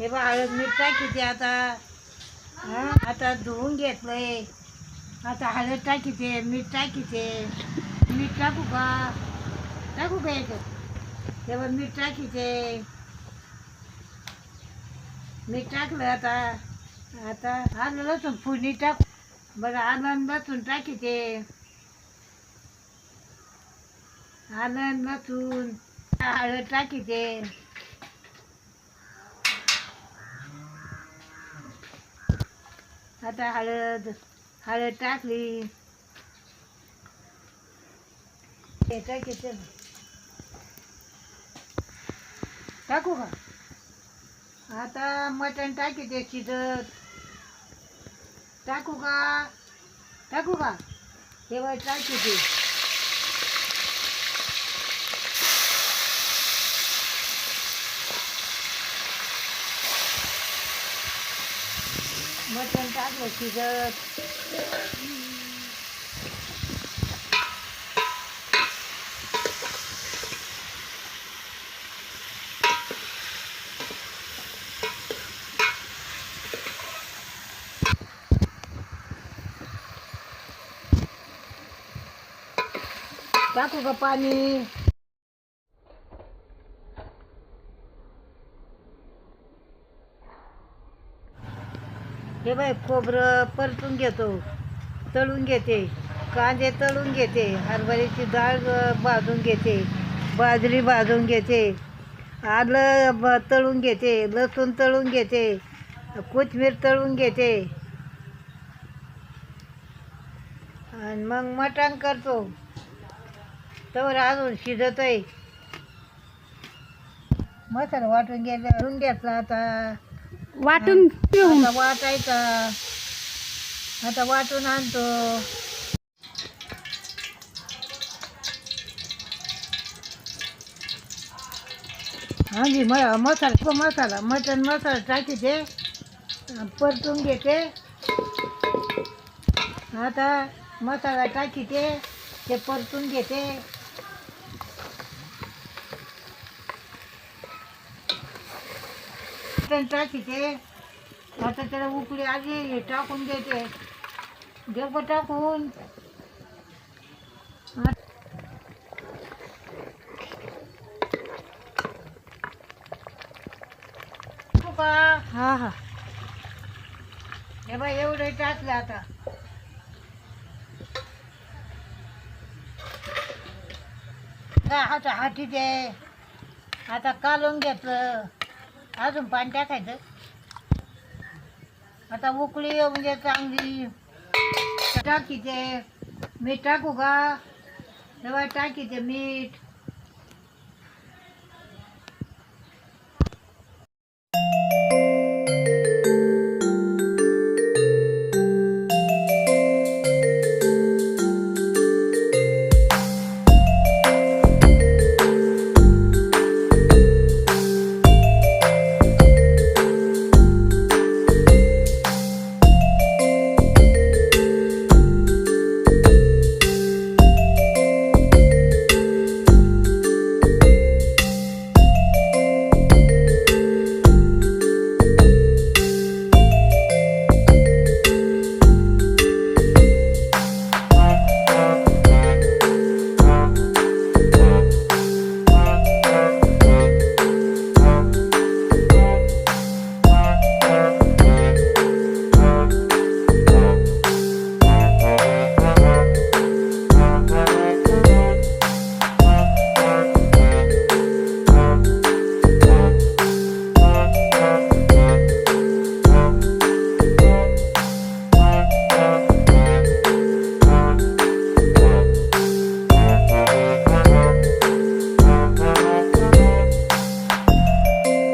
हे बा हळद मीठ टाकीते आता? आता धुवून घेतलंय. आता हळद टाकीते मीठ टाकीते. मीठ टाकू का? टाकू का याच्यात तेव्हा मीठ टाकीते. मीठ टाकलं आता. आता आलं लसूण फुडणी टाक. बरं आलं आणि लसूण टाकीते. आलं लसूण हळद टाकीते. आता हळद हळद टाकली. हे टाकीते टाकू का? आता मटण टाकीते शिजत. टाकू का? टाकू का? हे टाकी ते. मटण टाकलं शिजत. टाकू का पाणी? हे बाय खोबरं परतून घेतो तळून घेते कांदे तळून घेते हरभऱ्याची डाळ भाजून घेते बाजरी भाजून घेते आलं ब तळून घेते लसूण तळून घेते कोथिंबीर तळून घेते. आणि मग मटण करतो. तर अजून शिजत आहे मसाला वाटून घ्यायला वाटून घेतला आता. वाटून ठेवून आता वाटायचा. आता वाटून आणतो. ਹਾਂਜੀ म मसाला तो मसाला मटन मसाला टाकीते परतून घेते. आता मसाला टाकीते ते परतून घेते. मटण टाकीते आता त्याला उकळी आली टाकून देते. देव टाकून. हा हा. हे बाय एवढं टाकलं आता. आता हाती दे. आता कालून घेतलं. अजून पाणी टाकायचं. आता उकळी म्हणजे चांगली. टाकीचे मीठ टाकू का? तेव्हा मीठ.